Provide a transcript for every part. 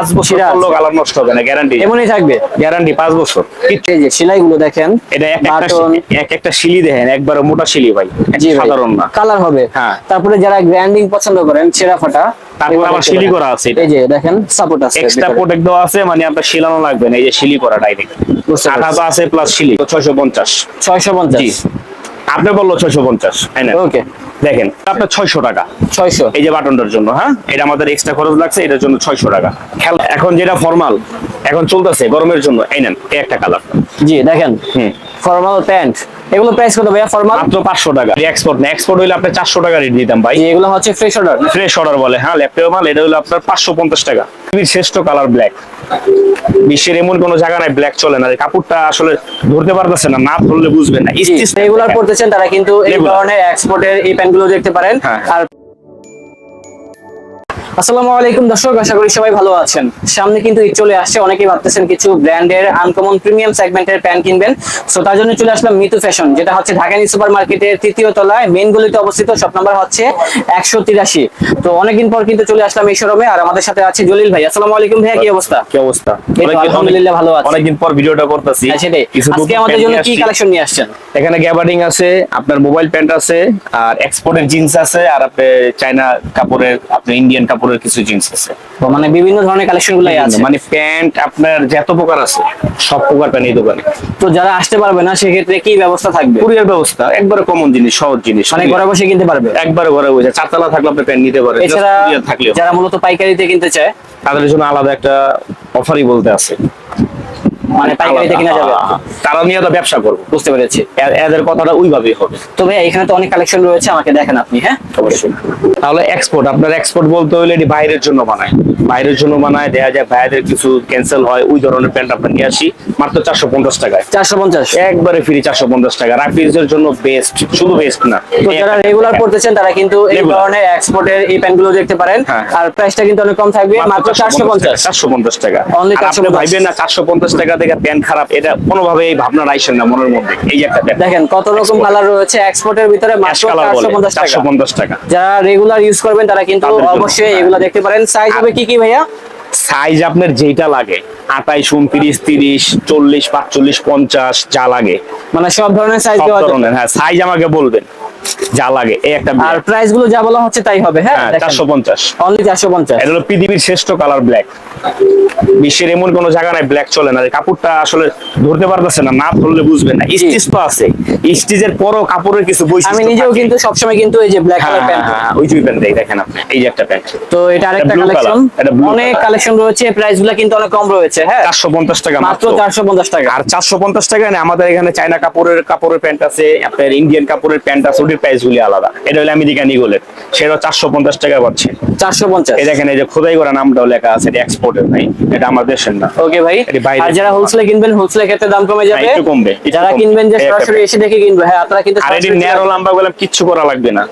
পাঁচ বছর কালার নষ্ট হবে না গ্যারান্টি এমনই থাকবে। গ্যারান্টি পাঁচ বছর। এই যে সেলাইগুলো দেখেন এটা এক একটা শিলি দেখেন একবারে মোটা শিলি ভাই সাধারণ না। কালার হবে। হ্যাঁ। তারপরে যারা গ্র্যান্ডিং পছন্দ করেন ছেঁড়া ফাটা তারপর আবার শিলি করা আছে এই যে দেখেন সাপোর্ট আছে এক্সট্রা প্রোটেক্ট দেওয়া আছে মানে আপনার শিলানো লাগবে না এই যে শিলি করা ডাইরেক্ট বুঝতে পারছি। আঠা তো আছে প্লাস শিলি। ছয়শো পঞ্চাশ। 650 জি। আপনি বলল ছয়শো পঞ্চাশ ওকে দেখেন আপনার ছয়শো টাকা। 600 এই যে বাটনটার জন্য হ্যাঁ? এটা আমাদের এক্সট্রা খরচ লাগছে এটার জন্য ছয়শো টাকা। খেলা এখন যেটা ফর্মাল এখন চলতেছে গরমের জন্য এই নেন এই একটা কালার জি দেখেন। হুম। ফর্মাল প্যান্ট এগুলো প্রাইস কত ভাইয়া ফরমাল মাত্র পাঁচশো টাকা। এক্সপোর্ট না এক্সপোর্ট হইলে আপনি চারশো টাকা রেট দিতাম ভাই। এগুলো হচ্ছে ফ্রেশ অর্ডার ফ্রেশ অর্ডার বলে হ্যাঁ ল্যাপটপ মাল এটা হলো আপনার পাঁচশো পঞ্চাশ টাকা। পৃথিবীর শ্রেষ্ঠ কালার ব্ল্যাক বিশ্বের এমন কোনো জায়গা নাই ব্ল্যাক চলে না। এই কাপড়টা আসলে ধরতে পারতেছে না না ধরলে বুঝবেন না। রেগুলার পড়তেছেন তারা কিন্তু এই। ধরনের এক্সপোর্টের এই প্যান্টগুলো দেখতে পারেন। হ্যাঁ। আর আসসালামু আলাইকুম দর্শক আশা করি সবাই ভালো আছেন। সামনে কিন্তু ঈদ চলে আসছে অনেকেই ভাবতেছেন কিছু ব্র্যান্ডের আনকমন প্রিমিয়াম সেগমেন্টের প্যান্ট কিনবেন। সো তার জন্য চলে আসলাম মিতু ফ্যাশন যেটা হচ্ছে সুপার মার্কেটের তৃতীয় তলায় গলিতে অবস্থিত শপ নাম্বার হচ্ছে একশো তিরাশি। তো অনেকদিন পর কিন্তু চলে আসলাম এই শোরুমে আর আমাদের সাথে আছে জলিল ভাই। আসসালামু আলাইকুম ভাইয়া কি অবস্থা? কি অবস্থা? আলহামদুলিল্লাহ ভালো আছি। অনেকদিন পর ভিডিওটা করতেছি। হ্যাঁ, সেটাই। আজকে আমাদের জন্য কি কালেকশন নিয়ে আসছেন? এখানে গ্যাবার্ডিং আছে আপনার মোবাইল প্যান্ট আছে আর এক্সপোর্টের জিন্স আছে আর আপনি চাইনা কাপড়ের আপনার ইন্ডিয়ান কাপড়ের কিছু জিন্স আছে। মানে বিভিন্ন ধরনের কালেকশন গুলাই আছে। মানে প্যান্ট আপনার যত প্রকার আছে সব প্রকার প্যান্ট এই দোকানে। তো যারা আসতে পারবে না সেক্ষেত্রে কি ব্যবস্থা থাকবে? কুরিয়ার ব্যবস্থা একবারে কমন জিনিস সহজ জিনিস। মানে ঘরে বসে কিনতে পারবে? একবারে ঘরে বসে চারতলা থাকলে আপনি প্যান্ট নিতে পারবেন এছাড়া যারা মূলত পাইকারিতে কিনতে চায় তাদের জন্য আলাদা একটা অফারই বলতে আছে। মানে পাইকারিতে কিনা যাবে। তারা নিয়ে তো ব্যবসা করব। বুঝতে পেরেছি। এদের কথাটা ওইভাবেই হবে। তো ভাই এখানে তো অনেক কালেকশন রয়েছে আমাকে দেখেন আপনি হ্যাঁ? অবশ্যই। তাহলে এক্সপোর্ট আপনার এক্সপোর্ট বলতে হলে এটি বাইরের জন্য বানায়। বাইরের জন্য বানায় দেখা যায় ভাইয়াদের কিছু ক্যান্সেল হয় ওই ধরনের প্যান্ট আপনার নিয়ে আসি মাত্র চারশো পঞ্চাশ টাকায়। চারশো পঞ্চাশ। একবারে ফ্রি চারশো পঞ্চাশ টাকা। রাফিজের জন্য বেস্ট শুধু বেস্ট না। তো যারা রেগুলার পড়তেছেন তারা কিন্তু এই ধরনের এক্সপোর্টের এই প্যান্টগুলো দেখতে পারেন। হ্যাঁ। আর প্রাইসটা কিন্তু অনেক কম থাকবে মাত্র চারশো পঞ্চাশ। চারশো পঞ্চাশ টাকা। আপনি 450 ভাইবেন না চারশো পঞ্চাশ টাকা থেকে প্যান্ট খারাপ এটা কোনোভাবে এই ভাবনা রাইসেন না মনের মধ্যে। এই একটা দেখেন কত রকম কালার রয়েছে এক্সপোর্টের ভিতরে মাত্র কালার চারশো বলে পঞ্চাশ টাকা। পঞ্চাশ টাকা। যারা রেগুলার ইউজ করবেন তারা কিন্তু অবশ্যই এগুলো দেখতে পারেন। সাইজ হবে কি কি ভাইয়া? সাইজ আপনার যেটা লাগে আঠাইশ উনত্রিশ তিরিশ চল্লিশ পাঁচচল্লিশ পঞ্চাশ যা লাগে। মানে সব ধরনের সাইজ দেওয়া ধরনের হ্যাঁ সাইজ আমাকে বলবেন যা লাগে এই একটা আর প্রাইসগুলো যা বলা হচ্ছে তাই হবে হ্যাঁ? চারশো পঞ্চাশ। অনলি চারশো পঞ্চাশ। এটা হলো পৃথিবীর শ্রেষ্ঠ কালার ব্ল্যাক বিশ্বের এমন কোনো জায়গা নাই ব্ল্যাক চলে না। কাপড়টা আসলে ধরতে পারতেছে না না ধরলে বুঝবেন না। স্টিচ তো আছে। স্টিচের পরও কাপড়ের কিছু বৈশিষ্ট্য আমি নিজেও। কিন্তু সবসময় কিন্তু এই যে ব্ল্যাক কালার প্যান্ট ওই দুই প্যান্ট দেখেন আপনি এই যে একটা প্যান্ট তো এটা আরেকটা কালেকশন অনেক color। কালেকশন রয়েছে প্রাইসগুলো কিন্তু অনেক কম রয়েছে হ্যাঁ? চারশো পঞ্চাশ টাকা মাত্র মাত্র। চারশো পঞ্চাশ টাকা। আর চারশো পঞ্চাশ টাকা না আমাদের এখানে চায়না কাপড়ের কাপড়ের প্যান্ট আছে আপনার ইন্ডিয়ান কাপড়ের প্যান্ট আছে ওটির প্রাইসগুলি আলাদা। এটা হলো আমেরিকান ইগলের সেটা চারশো পঞ্চাশ টাকা পাচ্ছে। চারশো পঞ্চাশ। এই দেখেন এই যে খোদাই করা নামটাও লেখা আছে এটা এক্সপোর্টের নাই এটা আমার দেশের না। ওকে ভাই আর যারা হোলসেলে কিনবেন হোলসেলের ক্ষেত্রে দাম কমে যাবে। একটু কমবে, যারা কিনবেন যে সরাসরি এসে দেখে কিনবে হ্যাঁ আপনারা কিন্তু আর এটি ন্যারো লম্বা বললাম কিচ্ছু করা লাগবে না।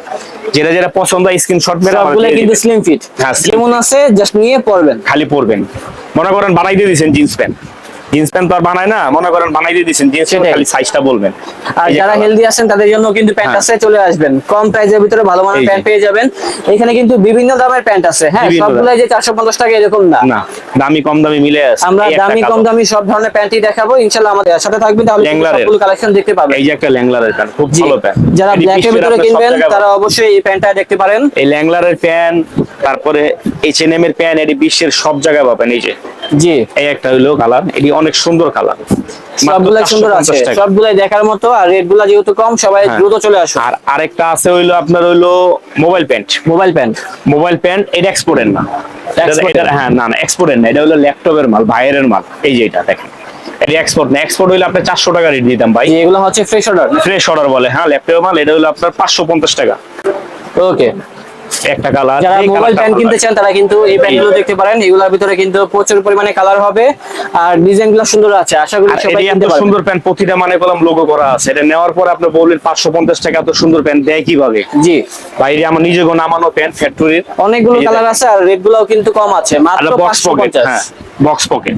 যেটা যেটা পছন্দ হয় স্ক্রিনশট মেরে সবগুলো কিন্তু স্লিম ফিট হ্যাঁ, যেমন আছে জাস্ট নিয়ে পরবেন। খালি পরবেন। মনে করেন বানাই দিয়ে দিয়েছেন জিন্স প্যান্ট জিন্স প্যান্ট তো আর বানায় না মনে করেন বানাই দিয়ে দিয়েছেন জিন্স। খালি সাইজটা বলবেন। আর যারা হেলদি আছেন তাদের জন্য কিন্তু প্যান্ট হ্যাঁ। আছে চলে আসবেন। কম ভিতরে ভালো মানের প্যান্ট পেয়ে যাবেন। এখানে কিন্তু বিভিন্ন দামের প্যান্ট আছে হ্যাঁ বিভিন্ন সবগুলো যে চারশো পঞ্চাশ টাকা এরকম না। না দামি কম দামি মিলে আছে। আমরা দামি কম দামি সব ধরনের প্যান্টই দেখাবো ইনশাল্লাহ আমাদের সাথে থাকবেন তাহলে সবগুলো কালেকশন দেখতে পাবেন। এই যে একটা ল্যাংলারের প্যান্ট খুব ভালো প্যান্ট। যারা ব্ল্যাকের বিশ্বের ভিতরে কিনবেন তারা অবশ্যই এই প্যান্টটা দেখতে পারেন। এই ল্যাংলারের প্যান্ট তারপরে এইচ এন এর প্যান্ট এটি বিশ্বের সব জায়গায় পাবেন এই যে। জি। এই একটা হইল কালার এটি অনেক সুন্দর কালার। সবগুলাই সুন্দর আছে। সবগুলাই দেখার মতো আর রেটগুলা যেহেতু কম সবাই হ্যাঁ। দ্রুত চলে আসো আর আরেকটা আছে হইল আপনার হইল mobile pant mobile pant mobile pant এটা এক্সপোর্টের না। হ্যাঁ না না এক্সপোর্টের না। এটা হলো ল্যাপটপের মাল বাইরের মাল। এই যে এটা দেখেন। এটা এক্সপোর্ট না। এক্সপোর্ট হইলে আপনি চারশো টাকা রেট দিতাম ভাই। এগুলো হচ্ছে ফ্রেশ অর্ডার ফ্রেশ অর্ডার বলে। হ্যাঁ ল্যাপটপের মাল এটা হলো আপনার পাঁচশো পঞ্চাশ টাকা। ওকে একটা কালার যারা মোবাইল প্যান্ট কিনতে চান তারা কিন্তু এই প্যান্টগুলো দেখতে পারেন। এগুলোর ভিতরে কিন্তু প্রচুর পরিমাণে কালার হবে। আর ডিজাইনগুলো সুন্দর আছে আশা করি সবাই কিনতে পারবেন সুন্দর প্যান্ট প্রতিটা মানে কলম লোগো করা আছে। এটা নেওয়ার পরে আপনি বললেন 550 টাকা এত সুন্দর প্যান্ট দেয় কীভাবে? জি। বাইরে আমার নিজে নামানো প্যান্ট ফ্যাক্টরির অনেকগুলো কালার আছে আর রেটগুলোও কিন্তু কম আছে আচ্ছা, মাত্র 550 বক্স পকেট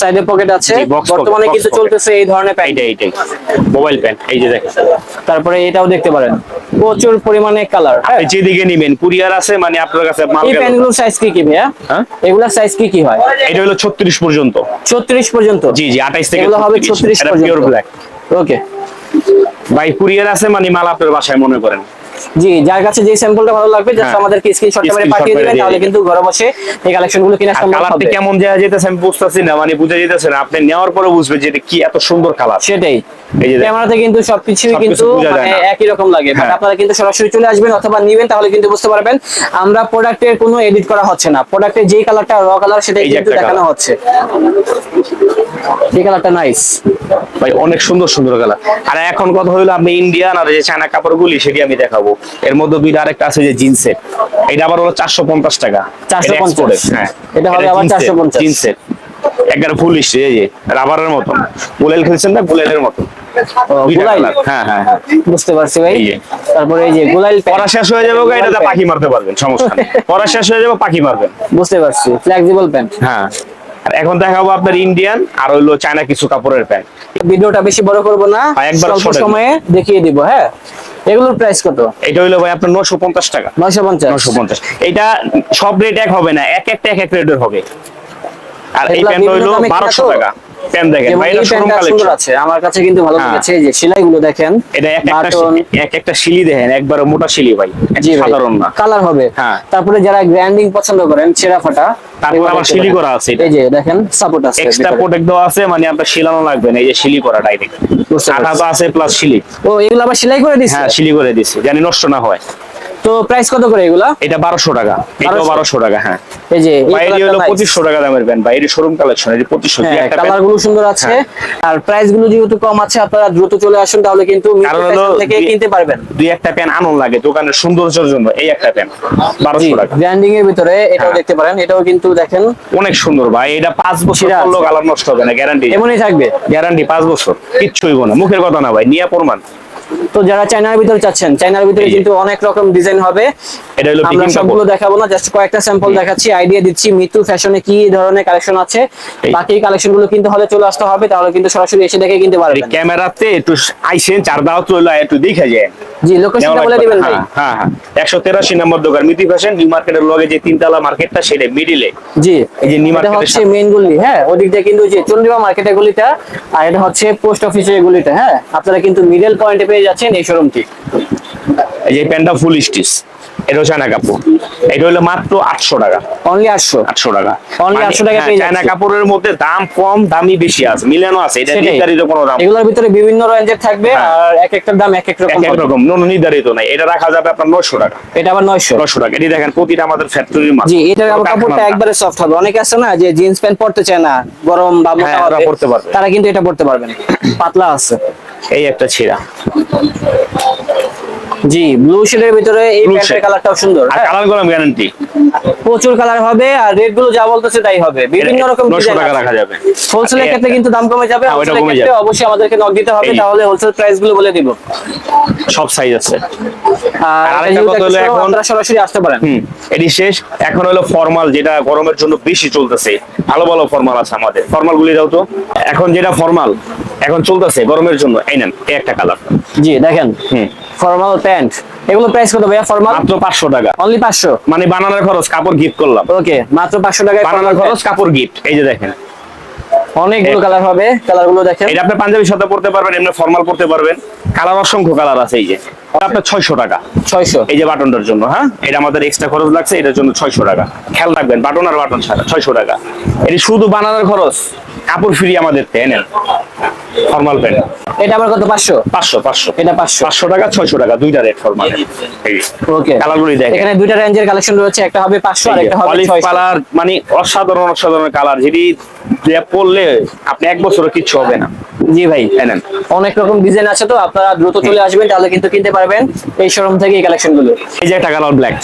সাইডে পকেট আছে। বর্তমানে কিন্তু চলতেছে এই ধরনের প্যান্ট এইটা এইটাই। মোবাইল প্যান্ট এই যে দেখেন। তারপরে এটাও দেখতে পারেন। প্রচুর পরিমাণে কালার আপনি যেদিকে নিবেন কুরিয়ার আছে মানে আপনার কাছে মাল এই গেল। প্যান্টগুলোর সাইজ কি কি ভাইয়া? হ্যাঁ? এগুলার সাইজ কি কি হয়? এটা হলো ছত্রিশ পর্যন্ত। ছত্রিশ পর্যন্ত? জি জি আঠাইশ থেকে এগুলো হবে ছত্রিশ। পিওর ব্ল্যাক ওকে ভাই কুরিয়ার আছে মানে মাল আপনার বাসায় মনে করেন। জি যার কাছে যে স্যাম্পলটা ভালো লাগবে জাস্ট হ্যাঁ। আমাদেরকে স্ক্রিনশট করে পাঠিয়ে দিবেন তাহলে কিন্তু ঘরে বসে এই কালেকশনগুলো কেনা সম্ভব কালারটা হবে। কেমন দেওয়া যেতেছে আমি বুঝতেছি না মানে বুঝে যেতেছে না। আপনি নেওয়ার পরে বুঝবে যে এটা কি এত সুন্দর কালার সেটাই। যে। ক্যামেরাতে কিন্তু সবকিছুই সবকিছু কিন্তু মানে একই রকম লাগে। বাট হ্যাঁ। আপনারা কিন্তু সরাসরি চলে আসবেন অথবা নিবেন তাহলে কিন্তু বুঝতে পারবেন আমরা প্রোডাক্টের কোনো এডিট করা হচ্ছে না। প্রোডাক্টের যেই কালারটা র কালার সেটাই যে কিন্তু দেখানো হচ্ছে। এই কালারটা নাইস ভাই অনেক সুন্দর সুন্দর কালার আর এখন কথা হলো আপনি ইন্ডিয়ান আর যে চায়না কাপড়গুলি সেটি আমি দেখাবো। এর মধ্যে দুইটা আরেকটা আছে যে জিন্সের এটা আবার হলো চারশো পঞ্চাশ টাকা। 450 হ্যাঁ। এটা হবে আবার 450 জিন্সের একবার ফুল ইস্টে এই যে রাবারের মতন। গুলেল খেলছেন না? গুলেলের মতন। হ্যাঁ হ্যাঁ হ্যাঁ। বুঝতে পারছি ভাই। তারপরে এই যে গুলাইল প্যান্ট। পড়া শেষ হয়ে যাবে এটাতে পাখি মারতে পারবেন সমস্যা নেই। পড়া শেষ হয়ে যাবে পাখি মারবেন। বুঝতে পারছি। ফ্লেক্সিবল প্যান্ট হ্যাঁ। আর এখন দেখাবো আপনার ইন্ডিয়ান আর হইল চায়না কিছু কাপড়ের প্যান্ট ভিডিওটা বেশি বড় করব না একবার সময়ে দেখিয়ে দিব হ্যাঁ? এগুলোর প্রাইস কত? এটা হইল ভাই আপনার নশো পঞ্চাশ টাকা। নয়শো পঞ্চাশ। নশো পঞ্চাশ। এটা সব রেট এক হবে না এক একটা এক এক রেটের হবে। আর এই প্যান্ট বারোশো তো? টাকা। প্যান্ট দেখেন যেমন ভাই এটা শোরুম কালেকশন আছে। আমার কাছে কিন্তু ভালো হ্যাঁ। লেগেছে যে সেলাইগুলো দেখেন এটা এক একটা এক একটা শিলি দেখেন একবার মোটা শিলি ভাই সাধারণ না। কালার হবে। হ্যাঁ। তারপরে যারা গ্র্যান্ডিং পছন্দ করেন ছেঁড়া ফাটা তারপর আবার শিলি করা আছে এই যে দেখেন সাপোর্ট আছে এক্সট্রা প্রোটেক্ট দেওয়া আছে মানে আপনার শিলানো লাগবে না এই যে শিলি করা ডাইরেক্ট আঠা আছে প্লাস শিলি। ও এগুলো আবার সেলাই করে দিচ্ছে? হ্যাঁ শিলি করে দিছে জানি নষ্ট না হয়। তো প্রাইস কত করে এগুলা? এটা বারোশো টাকা। এটাও 1200 বারোশো টাকা হ্যাঁ। এই যে বাইরে হলো। পঁচিশশো টাকা দামের প্যান্ট বাইরে শোরুম কালেকশন এটি পঁচিশশো হ্যাঁ কালারগুলো সুন্দর আছে। আর প্রাইসগুলো যেহেতু কম আছে আপনারা দ্রুত চলে আসুন তাহলে কিন্তু থেকে কিনতে পারবেন। দুই একটা প্যান্ট আনন্দ লাগে দোকানের সৌন্দর্যের জন্য এই একটা প্যান্ট জি বারোশো টাকা। ব্র্যান্ডিং এর ভিতরে এটাও হ্যাঁ। দেখতে পারেন এটাও কিন্তু দেখেন। অনেক সুন্দর ভাই এটা পাঁচ বছর আছে। কালার নষ্ট হবে না গ্যারান্টি এমনই থাকবে। গ্যারান্টি পাঁচ বছর কিচ্ছু হইব না মুখের কথা না ভাই নিয়ে প্রমাণ। তো যারা চায়নার ভিতরে চাচ্ছেন চায়নার ভিতরে কিন্তু অনেক রকম ডিজাইন হবে। এটা হলো আমরা সবগুলো দেখাবো না জাস্ট কয়েকটা স্যাম্পল দেখাচ্ছি আইডিয়া দিচ্ছি মিতু ফ্যাশনে কি ধরনের কালেকশন আছে। বাকি কালেকশনগুলো কিন্তু হলে চলে আসতে হবে তাহলে কিন্তু সরাসরি এসে দেখে কিনতে পারবেন। ক্যামেরাতে একটু আইসেন চার দাও চলে একটু দেখে যায় জি লোকেশনটা বলে দিবেন ভাই। হ্যাঁ হ্যাঁ একশো তেরাশি নম্বর দোকান মিতি ফ্যাশন নিউ মার্কেটের লগে যে তিনতলা মার্কেটটা সেটা মিডিলে জি এই যে নিউ মার্কেটের হচ্ছে। মেইন গুলি হ্যাঁ ওদিক দিয়ে কিন্তু যে চন্দ্রিমা মার্কেটের গুলিটা আর এটা হচ্ছে পোস্ট অফিসের গুলিটা হ্যাঁ। আপনারা কিন্তু মিডল পয়েন্টে পেয়ে যাচ্ছেন এই শোরুমটি এই যে প্যান্টটা ফুল স্টিচ এটা চায়না কাপড়। এটা হলো মাত্র আটশো টাকা। অনলি আটশো? আটশো টাকা। Only মানে, 800 টাকা হ্যাঁ, চায়না কাপড়ের মধ্যে দাম কম দামি বেশি আছে। মিলানো আছে এটা নির্ধারিত কোনো দাম। এগুলোর ভিতরে বিভিন্ন রেঞ্জের থাকবে হ্যাঁ। আর এক একটার দাম এক এক রকম এক রকম। কোনো নির্ধারিত নাই। এটা রাখা যাবে আপনার নশো টাকা। এটা আবার নয়শো। নশো টাকা। এটি দেখেন প্রতিটা আমাদের ফ্যাক্টরির মাল। জি আবার কাপড়টা একবারে সফট হবে। অনেকে আছে না যে জিন্স প্যান্ট পরতে চায় না গরম বা মোটা হ্যাঁ, পরতে পারবে। তারা কিন্তু এটা পরতে পারবেন পাতলা আছে। এই একটা ছিঁড়া। জি ব্লু শেডের ভিতরে এই প্যান্টের কালারটাও সুন্দর আর হ্যাঁ, কালার গরম গ্যারান্টি প্রচুর কালার হবে আর রেটগুলো যা বলতেছে তাই হবে। বিভিন্ন রকম নশো টাকা রাখা যাবে। হোলসেলের ক্ষেত্রে কিন্তু দাম কমে যাবে হ্যাঁ, ওটা হোলসেলের কমে ক্ষেত্রে। অবশ্যই আমাদেরকে নক দিতে হবে তাহলে হোলসেল প্রাইসগুলো বলে দিব। সব সাইজ আছে। আর আরেকটা কথা হলো এখন- আপনারা সরাসরি আসতে পারেন। হুম এটি শেষ। এখন হলো ফর্মাল যেটা গরমের জন্য বেশি চলতেছে। ভালো ভালো ফর্মাল আছে আমাদের। ফর্মাল গুলি দাও তো। এখন যেটা ফর্মাল এখন চলতেছে গরমের জন্য। এই নেন এই একটা কালার জি দেখেন। হুম। ফর্মাল প্যান্ট এগুলো প্রাইস কত ভাইয়া? ফর্মাল মাত্র পাঁচশো টাকা। অনলি পাঁচশো? মানে বানানোর খরচ কাপড় গিফট করলাম। ওকে মাত্র পাঁচশো টাকায় বানানোর খরচ কাপড় গিফট এই যে দেখেন। অনেকগুলো কালার হবে। কালারগুলো দেখেন। এটা আপনি পাঞ্জাবির সাথে পড়তে পারবেন এমনি ফর্মাল পড়তে পারবেন। কালার অসংখ্য কালার আছে এই যে। আপনার ছয়শো টাকা। ছয়শো। এই যে বাটনটার জন্য হ্যাঁ? এটা আমাদের এক্সট্রা খরচ লাগছে এটার জন্য ছয়শো টাকা। খেয়াল রাখবেন বাটন আর বাটন ছাড়া ছয়শো টাকা। এটি শুধু বানানোর খরচ কাপড় ফ্রি আমাদের এনেন ফর্মাল প্যান্ট এটা আবার কত পাঁচশো? পাঁচশো পাঁচশো। এটা পাঁচশো। পাঁচশো টাকা ছয়শো টাকা দুইটা রেট ফর্মাল ওকে কালারগুলি দেখেন। এখানে দুইটা রেঞ্জের কালেকশন রয়েছে একটা হবে পাঁচশো আর একটা হবে অলিভ ছয়শো। কালার মানে অসাধারণ অসাধারণ কালার যেটি যে পরলে আপনি এক বছরও কিচ্ছু হবে না। জি ভাই। এনেন অনেক রকম ডিজাইন আছে তো আপনারা দ্রুত চলে আসবেন তাহলে কিন্তু কিনতে পারবেন এই শোরুম থেকে এই কালেকশনগুলো এই যে একটা কালার ব্ল্যাক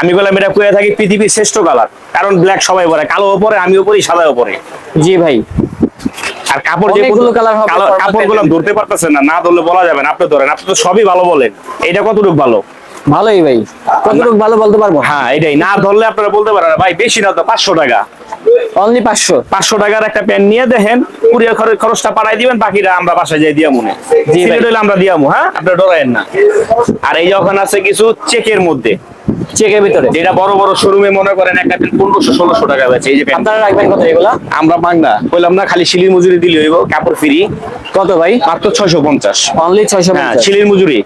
আমি বললাম এটা কুয়ে থাকি পৃথিবীর শ্রেষ্ঠ কালার কারণ ব্ল্যাক সবাই পরে কালো পরে আমিও পরি সাদাও পরে। জি ভাই। আর কাপড় যে কাপড়গুলো pant। ধরতে পারতেছেন না না ধরলে বলা যাবে না আপনি ধরেন আপনি তো সবই ভালো বলেন। এটা কতটুকু ভালো? ভালোই ভাই কতটুকু ভালো বলতে পারব? হ্যাঁ এটাই। না ধরলে আপনারা বলতে পারেন ভাই বেশি না তো পাঁচশো টাকা। অনলি পাঁচশো। পাঁচশো টাকার একটা প্যান্ট নিয়ে দেখেন কুরিয়ার খরচ- খরচটা দিবেন বাকিটা আমরা বাসায় যাই দিয়া মনে। আমরা দিয়ামু হ্যাঁ? আপনার ডরায়েন না। আর এই যখন আছে কিছু চেকের মধ্যে। চেকের ভিতরে? যেটা বড় বড় শোরুমে মনে করেন একটা পনেরোশো ষোলোশো টাকা বেচে এই যে আপনারা রাখবেন কত এগুলা? আমরা বললাম না খালি শিলির মজুরি দিলে হইব কাপড় ফ্রি। কত ভাই? মাত্র ছয়শো পঞ্চাশ। অনলি ছয়শো হ্যাঁ শিলির মজুরি।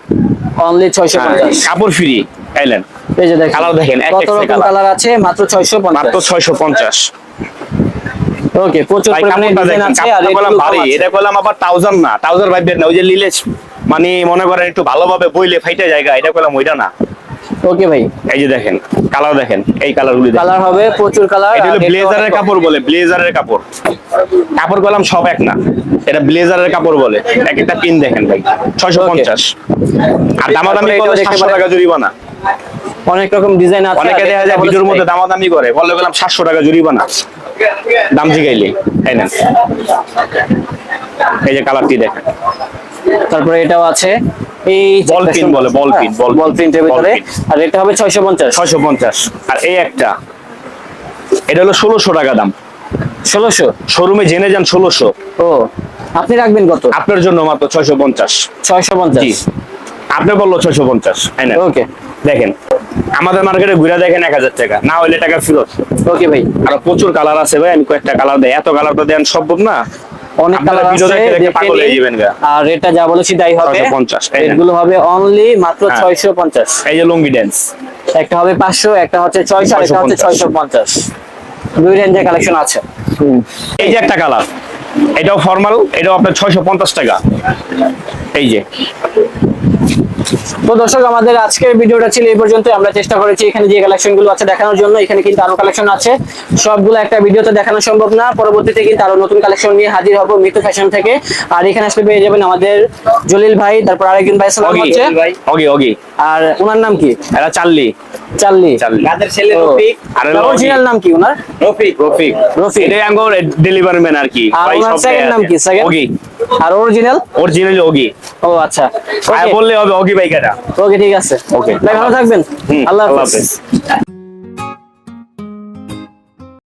অনলি ছয়শো হ্যাঁ, পঞ্চাশ। কাপড় ফ্রি আইলেন এই যে দেখেন কালার দেখেন, কত রকম কালার। আছে মাত্র ছয়শো মাত্র ছয়শো পঞ্চাশ। ওকে প্রচুর পরিমাণে ডিজাইন আছে আর এটা করলাম আবার থাউজেন্ড না থাউজেন্ড ভাইবেন না ওই যে লিলেজ মানে মনে করেন একটু ভালোভাবে বইলে ফাইটে জায়গা এটা করলাম ওইটা না। ওকে ভাই। এই যে দেখেন কালার দেখেন এই কালার গুলি দেখেন। কালার হবে প্রচুর কালার এটা হলো ব্লেজারের কাপড় বলে ব্লেজারের কাপড়। কাপড় করলাম সব এক না এটা ব্লেজারের কাপড় বলে। এক একটা পিন দেখেন ভাই ছয়শো পঞ্চাশ। আর দামাদামি করলে এটাও দেখতে সাতশো পারেন। টাকা জরিমানা। অনেক রকম ডিজাইন আছে অনেকে দেখা যায় ভিডিওর বলে মধ্যে দামাদামি করে বললে গেলাম সাতশো টাকা জরিমানা। দাম জিগাইলে তাই না? এই যে কালারটি দেখেন। তারপরে এটাও আছে। এই pin সুন্দর- বলে, ball pin, ball বল pin, প্রিন্টের ball ভিতরে আর এটা হবে ছয়শো পঞ্চাশ। ছয়শো পঞ্চাশ। আর এই একটা এটা হলো ষোলোশো টাকা দাম। ষোলোশো? শোরুমে জেনে যান ষোলোশো। ও আপনি রাখবেন কত? আপনার জন্য মাত্র ছয়শো পঞ্চাশ। ছয়শো পঞ্চাশ। জি। আপনি বলল ছয়শো পঞ্চাশ। তাই না ওকে। দেখেন আমাদের মার্কেটে ঘুরে দেখেন এক হাজার টাকা। না হলে টাকা ফেরত। ওকে ভাই। আর প্রচুর কালার আছে ভাই আমি কয়েকটা কালার দেয় এত কালার তো দেন সম্ভব না। অনেক কালার আছে হয়ে। আর এটা যা বলেছি তাই হবে। 50 এগুলো হবে অনলি মাত্র হ্যাঁ। ছয়শো পঞ্চাশ। এই যে লুঙ্গি ড্যান্স একটা হবে পাঁচশো একটা হচ্ছে ছয়শো আর একটা হচ্ছে 650 ছয়শো পঞ্চাশ। দুই রেঞ্জের কালেকশন আছে। এই যে একটা কালার এটাও ফর্মাল এটাও আপনার ছয়শো পঞ্চাশ টাকা। এই যে। তো দর্শক আমাদের আজকের ভিডিওটা ছিল এই পর্যন্ত আমরা চেষ্টা করেছি এখানে যে কালেকশনগুলো আছে দেখানোর জন্য এখানে কিন্তু আরও কালেকশন আছে। সবগুলো একটা ভিডিওতে দেখানো সম্ভব না। পরবর্তীতে কিন্তু আরও নতুন কালেকশন নিয়ে হাজির হব মিতু ফ্যাশন থেকে। আর এখানে আসলে পেয়ে যাবেন আমাদের জলিল ভাই তারপর আরেকজন ভাই সালাম হচ্ছে। অগি অগি আর ওনার নাম কি? এরা চাললি। চাললি। কাদের ছেলে রফিক। আর অরিজিনাল নাম কি ওনার? রফিক রফিক। রফিক। এটাই আঙ্গুর ডেলিভারি ম্যান আর কি। আর ওনার দেয়া নাম কি, second? অগি। আর অরিজিনাল অরিজিনাল ওগি ও আচ্ছা। আর বললে হবে অগি বাইকাটা ওকে ঠিক আছে। ওকে ভালো থাকবেন। আল্লাহ হাফেজ।